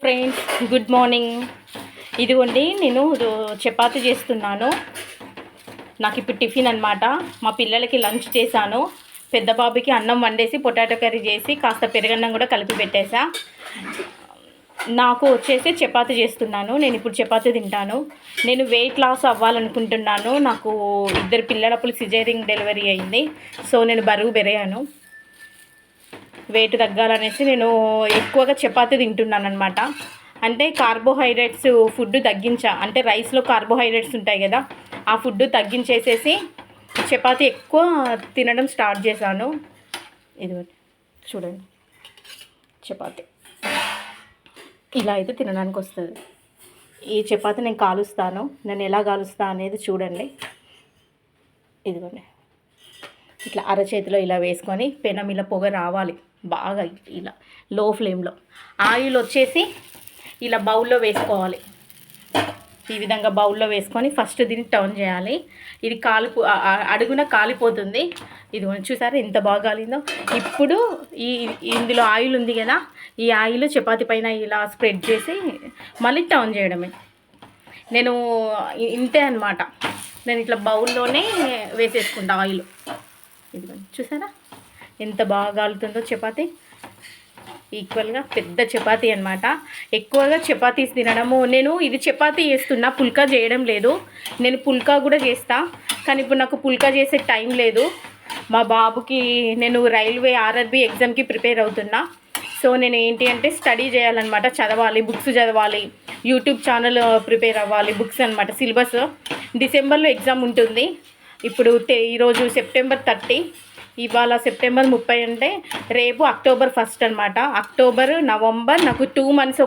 Friends good morning ఇదిగోండి నేను చపాతి చేస్తున్నాను. నాకు ఇప్పుడు టిఫిన్ అనమాట మా పిల్లలకి లంచ్ చేశాను. పెద్ద బాబుకి అన్నం వండేసి పొటాటో కర్రీ చేసి కాస్త పెరుగన్నం కూడా కలిపి పెట్టేశా. నాకు వచ్చేసి చపాతి చేస్తున్నాను. నేను ఇప్పుడు చపాతి తింటాను. నేను వెయిట్ లాస్ అవ్వాలనుకుంటున్నాను. నాకు ఇద్దరు పిల్లలప్పుడు సిజేరింగ్ డెలివరీ అయింది. సో నేను బరువు పెరిగాను. వెయిట్ తగ్గాలనేసి నేను ఎక్కువగా చపాతీ తింటున్నాను అనమాట అంటే కార్బోహైడ్రేట్స్ ఫుడ్ తగ్గించా అంటే రైస్లో కార్బోహైడ్రేట్స్ ఉంటాయి కదా ఆ ఫుడ్ తగ్గించేసేసి చపాతీ ఎక్కువ తినడం స్టార్ట్ చేశాను. ఇది చూడండి. చపాతీ. ఇలా అయితే తినడానికి వస్తుంది. ఈ చపాతీ నేను కాలుస్తాను. నేను ఎలా కాలుస్తా అనేది చూడండి. ఇదిగోండి. ఇట్లా అరచేతిలో ఇలా వేసుకొని పెనం ఇలా పొగ రావాలి. బాగా ఇలా లో ఫ్లేమ్లో ఆయిల్ వచ్చేసి ఇలా బౌల్లో వేసుకోవాలి. ఈ విధంగా బౌల్లో వేసుకొని ఫస్ట్ దీన్ని టర్న్ చేయాలి. ఇది కాలిపో అడుగున కాలిపోతుంది. ఇది చూసారా ఎంత బాగా కాలిందో? ఇప్పుడు ఈ ఇందులో ఆయిల్ ఉంది కదా ఈ ఆయిల్ చపాతి పైన ఇలా స్ప్రెడ్ చేసి మళ్ళీ టర్న్ చేయడమే. నేను ఇంతే అనమాట నేను ఇట్లా బౌల్లోనే వేసేసుకుంటా ఆయిల్. ఇది చూసారా? ఎంత బాగా కాలుతుందో చపాతి. ఈక్వల్గా పెద్ద చపాతీ అనమాట ఎక్కువగా చపాతీస్ తినడము. నేను ఇది చపాతీ చేస్తున్నా పుల్కా చేయడం లేదు. నేను పుల్కా కూడా చేస్తా కానీ ఇప్పుడు నాకు పుల్కా చేసే టైం లేదు. మా బాబుకి నేను రైల్వే ఆర్ఆర్బి ఎగ్జామ్కి ప్రిపేర్ అవుతున్నా. సో నేను ఏంటి అంటే స్టడీ చేయాలన్నమాట చదవాలి బుక్స్ చదవాలి. యూట్యూబ్ ఛానల్ ప్రిపేర్ అవ్వాలి బుక్స్ అనమాట సిలబస్. డిసెంబర్లో ఎగ్జామ్ ఉంటుంది. ఇప్పుడు ఈరోజు సెప్టెంబర్ థర్టీ. ఇవాళ సెప్టెంబర్ ముప్పై అంటే రేపు అక్టోబర్ ఫస్ట్ అనమాట అక్టోబర్ నవంబర్ నాకు టూ మంత్స్